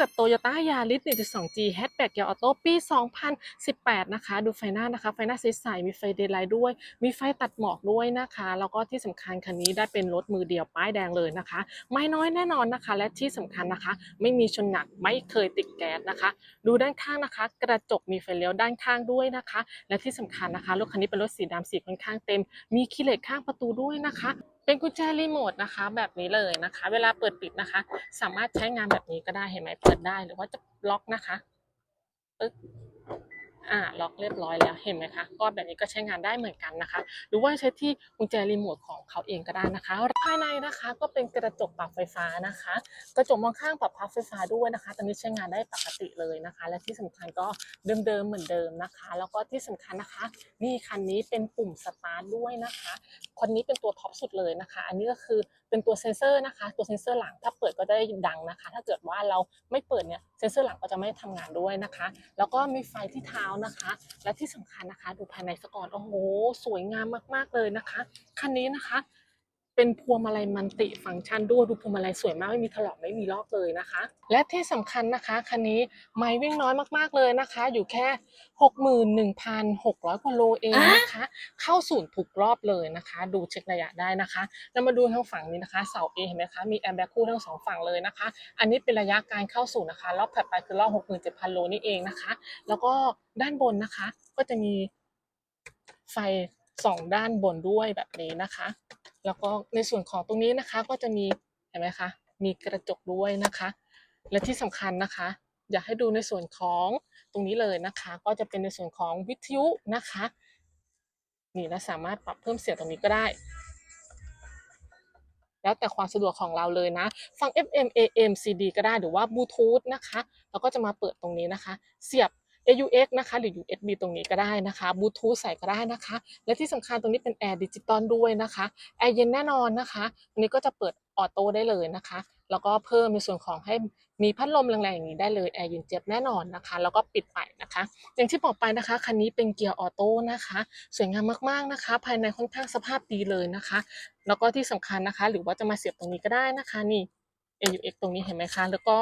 กับ Toyota Yaris 1.2G Hatchback Gear Auto ปี 2018 นะคะ ดูไฟหน้านะคะ ไฟหน้าใสๆมีไฟเดย์ไลท์ด้วย มีไฟตัดหมอกด้วยนะคะ แล้วก็ที่สำคัญคันนี้ได้เป็นรถมือเดียวป้ายแดงเลยนะคะ ไม่น้อยแน่นอนนะคะ และที่สำคัญนะคะ ไม่มีชนหนักไม่เคยติดแก๊สนะคะ ดูด้านข้างนะคะ กระจกมีไฟเลี้ยวด้านข้างด้วยนะคะ และที่สำคัญนะคะรถคันนี้เป็นรถสีดำสีค่อนข้างเต็ม มีคีเลสข้างประตูด้วยนะคะ เป็นกุญแจรีโมทนะคะ แบบนี้เลยนะคะ เวลาเปิดปิดนะคะ สามารถใช้งานแบบนี้ก็ได้เห็นไหมเปิดได้หรือว่าจะล็อกนะคะปึ๊บอ่าล็อกเรียบร้อยแล้วเห็นไหมคะก็แบบนี้ก็ใช้งานได้เหมือนกันนะคะ หรือว่าใช้ที่กุญแจรีโมทของเขาเองก็ได้นะคะ ภายในนะคะก็เป็นกระจกปรับไฟฟ้านะคะ กระจกมองข้างปรับพับไฟฟ้าด้วยนะคะตอนนี้ใช้งานได้ปกติเลยนะคะ และที่สำคัญก็เดิมๆเหมือนเดิมนะคะ แล้วก็ที่สำคัญนะคะ นี่คันนี้เป็นปุ่มสตาร์ทด้วยนะคะ คนนี้เป็นตัวท็อปสุดเลยนะคะ อันนี้ก็คือเป็นตัวเซนเซอร์นะคะ ตัวเซนเซอร์หลังถ้าเปิดก็จะได้ดังนะคะ ถ้าเกิดว่าเราไม่เปิดเนี่ยเซนเซอร์หลังก็จะไม่ทำงานด้วยนะคะ แล้วก็มีไฟที่เท้านะคะ และที่สำคัญนะคะ ดูภายในสกอนโอ้โหสวยงามมากๆเลยนะคะคันนี้นะคะ เป็นพวงมาลัยมันติฟังก์ชันด้วยดูพวงมาลัยสวยมากไม่มีถลอกไม่มีลอกเลยนะคะ และที่สำคัญนะคะคันนี้ไม่วิ่งน้อยมากๆเลยนะคะ อยู่แค่ 61,600กว่าโลเองนะคะ เข้าศูนย์ทุกรอบเลยนะคะ ดูเช็คระยะได้นะคะเรามาดูทางฝั่งนี้นะคะเสาเอเห็นไหมคะมีแอร์แบ็กคู่ทั้งสองฝั่งเลยนะคะ อันนี้เป็นระยะการเข้าศูนย์นะคะ รอบถัดไปคือรอบ67,000โลนี่เองนะคะ แล้วก็ด้านบนนะคะ ก็จะมีไฟสองด้านบนด้วยแบบนี้นะคะ แล้วก็ในส่วนของตรงนี้นะคะก็จะมีเห็นไหมคะมีกระจกด้วยนะคะ และที่สำคัญนะคะ อยากให้ดูในส่วนของตรงนี้เลยนะคะ ก็จะเป็นในส่วนของวิทยุนะคะนี่เราสามารถปรับเพิ่มเสียงตรงนี้ก็ได้ แล้วแต่ความสะดวกของเราเลยนะ ฟัง FM AM CD ก็ได้หรือว่าบลูทูธนะคะเราก็จะมาเปิดตรงนี้นะคะ เสียบ AUX นะคะ หรือ USB ตรงนี้ก็ได้นะคะบลูทูธใส่ก็ได้นะคะ และที่สำคัญตรงนี้เป็นแอร์ดิจิตอลด้วยนะคะแอร์เย็นแน่นอนนะคะตรงนี้ก็จะเปิดออโต้ได้เลยนะคะ แล้วก็เพิ่มในส่วนของให้มีพัดลมแรงๆอย่างนี้ได้เลยแอร์เย็นเจี๊ยบแน่นอนนะคะ แล้วก็ปิดไปนะคะ อย่างที่บอกไปนะคะ คันนี้เป็นเกียร์ออโต้นะคะ สวยงามมากๆนะคะ ภายในค่อนข้างสภาพดีเลยนะคะ แล้วก็ที่สำคัญนะคะ หรือว่าจะมาเสียบตรงนี้ก็ได้นะคะนี่ AUX ตรงนี้เห็นไหมคะ แล้วก็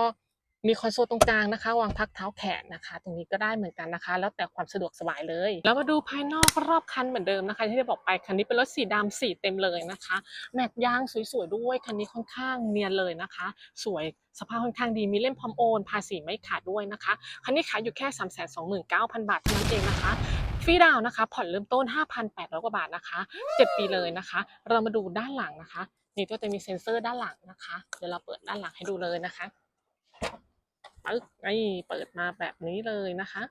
มีคอนโซลตรงกลางนะคะ วางพักเท้าแขนนะคะ ตรงนี้ก็ได้เหมือนกันนะคะ แล้วแต่ความสะดวกสบายเลย แล้วมาดูภายนอกรอบคันเหมือนเดิมนะคะ ที่ได้บอกไปคันนี้เป็นรถสีดำสีเต็มเลยนะคะ แม็กยางสวยๆด้วยคันนี้ค่อนข้างเนียนเลยนะคะ สวยสภาพค่อนข้างดีมีเล่มพร้อมโอนภาษีไม่ขาดด้วยนะคะคันนี้ขายอยู่แค่ 3 2 9 0 0 0 บาทเท่านั้นเองนะคะฟรีดาวน์นะคะ ผ่อนเริ่มต้น 5,800 กว่าบาทนะคะ 7 ปีเลยนะคะ เรามาดูด้านหลังนะคะ นี่ก็จะมีเซ็นเซอร์ด้านหลังนะคะ เดี๋ยวเราเปิดด้านหลังให้ดูเลยนะคะ ปึ๊กไอ้เปิดมาแบบนี้เลยนะคะ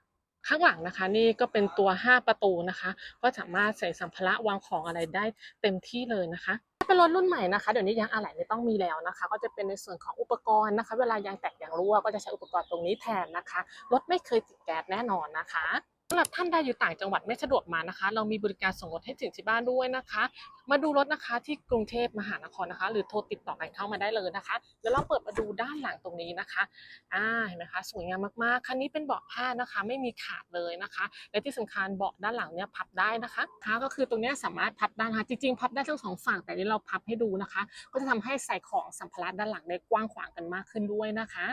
ข้างหลังนะคะนี่ก็เป็นตัว 5 ประตูนะคะ ก็สามารถใส่สัมภาระวางของอะไรได้เต็มที่เลยนะคะเป็นรถรุ่นใหม่นะคะเดี๋ยวนี้ยางอะไหล่ไม่ต้องมีแล้วนะคะ ก็จะเป็นในส่วนของอุปกรณ์นะคะ เวลายางแตกยางรั่วก็จะใช้อุปกรณ์ตรงนี้แทนนะคะรถไม่เคยติดแก๊สแน่นอนนะคะำหรับท่านใดอยู่ต่างจังหวัดไม่สะดวกมานะคะ เรามีบริการส่งรถให้ถึงที่บ้านด้วยนะคะ มาดูรถนะคะที่กรุงเทพมหานครนะคะ หรือโทรติดต่อกันเข้ามาได้เลยนะคะเดี๋ยวเราเปิดมาดูด้านหลังตรงนี้นะคะอ่าเห็นไหมคะสวยงามมากๆคันนี้เป็นเบาะผ้านะคะ ไม่มีขาดเลยนะคะ และที่สำคัญเบาะด้านหลังเนี่ยพับได้นะคะคะก็คือตรงนี้สามารถพับได้นะคะจริงๆ พับได้ทั้งสองฝั่งแต่นี่เราพับให้ดูนะคะ ก็จะทำให้ใส่ของสัมภาระด้านหลังได้กว้างขวางกันมากขึ้นด้วยนะคะ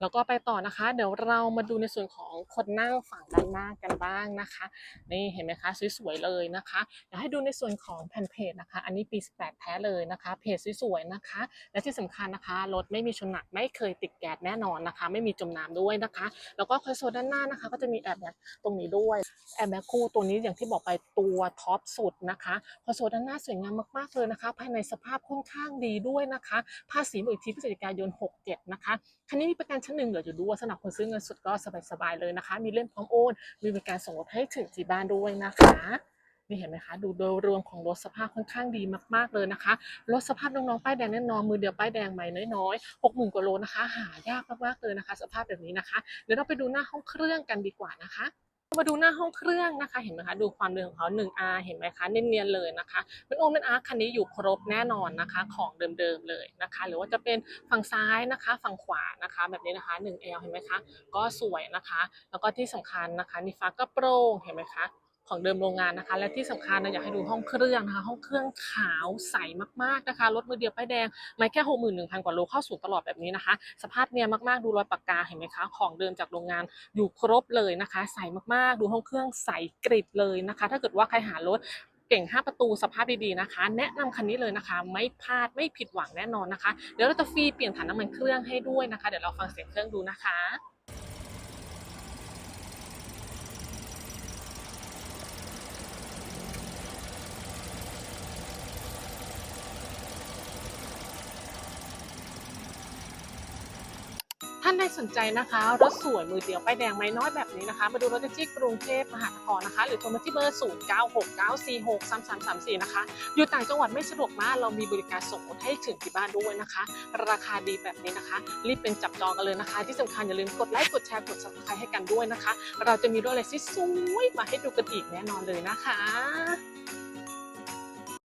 แล้วก็ไปต่อนะคะ เดี๋ยวเรามาดูในส่วนของคนนั่งฝั่งด้านหน้ากันบ้างนะคะ นี่เห็นไหมคะสวยๆเลยนะคะเดี๋ยวให้ดูในส่วนของแผ่นเพจนะคะ อันนี้ปี 18 แท้เลยนะคะ เพจสวยๆนะคะ และที่สำคัญนะคะรถไม่มีชนหนักไม่เคยติดแก๊สแน่นอนนะคะ ไม่มีจมน้ำด้วยนะคะ แล้วก็คอนโซลด้านหน้านะคะ ก็จะมีแอร์แบ็กตรงนี้ด้วยแอร์แบ็กคู่ตัวนี้อย่างที่บอกไปตัวท็อปสุดนะคะคอนโซลด้านหน้าสวยงามมากๆเลยนะคะ ภายในสภาพค่อนข้างดีด้วยนะคะภาษีเบิกทีพฤศจิกายน 67 นะคะคันนี้มีประกันชนหนึ่งเดี๋ยวจะดูวยสำหรับคนซื้อเงินสดก็สบายๆเลยนะคะ มีเล่มพร้อมโอน มีบริการส่งรถให้ถึงที่บ้านด้วยนะคะนี่เห็นไหมคะดูโดยรวมของรถสภาพค่อนข้างดีมากๆเลยนะคะรถสภาพน้องๆป้ายแดงแน่นอนมือเดียวป้ายแดงใหม่น้อยๆหกหมื่นกว่าโลนะคะ หายากมากๆเลยนะคะ สภาพแบบนี้นะคะเดี๋ยวเราไปดูหน้าห้องเครื่องกันดีกว่านะคะ มาดูหน้าห้องเครื่องนะคะ เห็นไหมคะ ดูความเร็วของเขา 1R เห็นไหมคะเนียนๆเลยนะคะเป็นโอเมนอาร์คันนี้อยู่ครบแน่นอนนะคะ ของเดิมๆเลยนะคะ หรือว่าจะเป็นฝั่งซ้ายนะคะ ฝั่งขวานะคะ แบบนี้นะคะ 1L เห็นไหมคะ ก็สวยนะคะ แล้วก็ที่สำคัญนะคะนี่ฟ้าก็โปร่งเห็นไหมคะ ของเดิมโรงงานนะคะ และที่สำคัญนะอยากให้ดูห้องเครื่องนะคะ ห้องเครื่องขาวใสมากๆนะคะรถมือเดียวป้ายแดงไม่แค่หกหมื่นหนึ่งพันกว่าโลเข้าสู่ตลอดแบบนี้นะคะ สภาพเนียมากๆดูรอยปากกาเห็นไหมคะของเดิมจากโรงงานอยู่ครบเลยนะคะ ใสมากๆ ดูห้องเครื่องใสกริบเลยนะคะ ถ้าเกิดว่าใครหารถเก่ง 5 ประตูสภาพดีๆนะคะ แนะนำคันนี้เลยนะคะ ไม่พลาดไม่ผิดหวังแน่นอนนะคะ เดี๋ยวเราจะฟรีเปลี่ยนถ่านน้ำมันเครื่องให้ด้วยนะคะ เดี๋ยวเราฟังเสียงเครื่องดูนะคะานใดสนใจนะคะ รถสวยมือเดียวป้ายแดงไม่น้อยแบบนี้นะคะ มาดูรถได้ที่กรุงเทพมหานครนะคะ หรือโทรมาที่เบอร์ 0 9 6 9 4 6 3 3 3 4 นะคะ อยู่ต่างจังหวัดไม่สะดวกมากเรามีบริการส่งรถให้ถึงที่บ้านด้วยนะคะ ราคาดีแบบนี้นะคะ รีบเป็นจับจองกันเลยนะคะ ที่สำคัญอย่าลืมกดไลค์กดแชร์กด subscribe ให้กันด้วยนะคะ เราจะมีรถอะไรสวยมาให้ดูกันอีกแน่นอนเลยนะคะ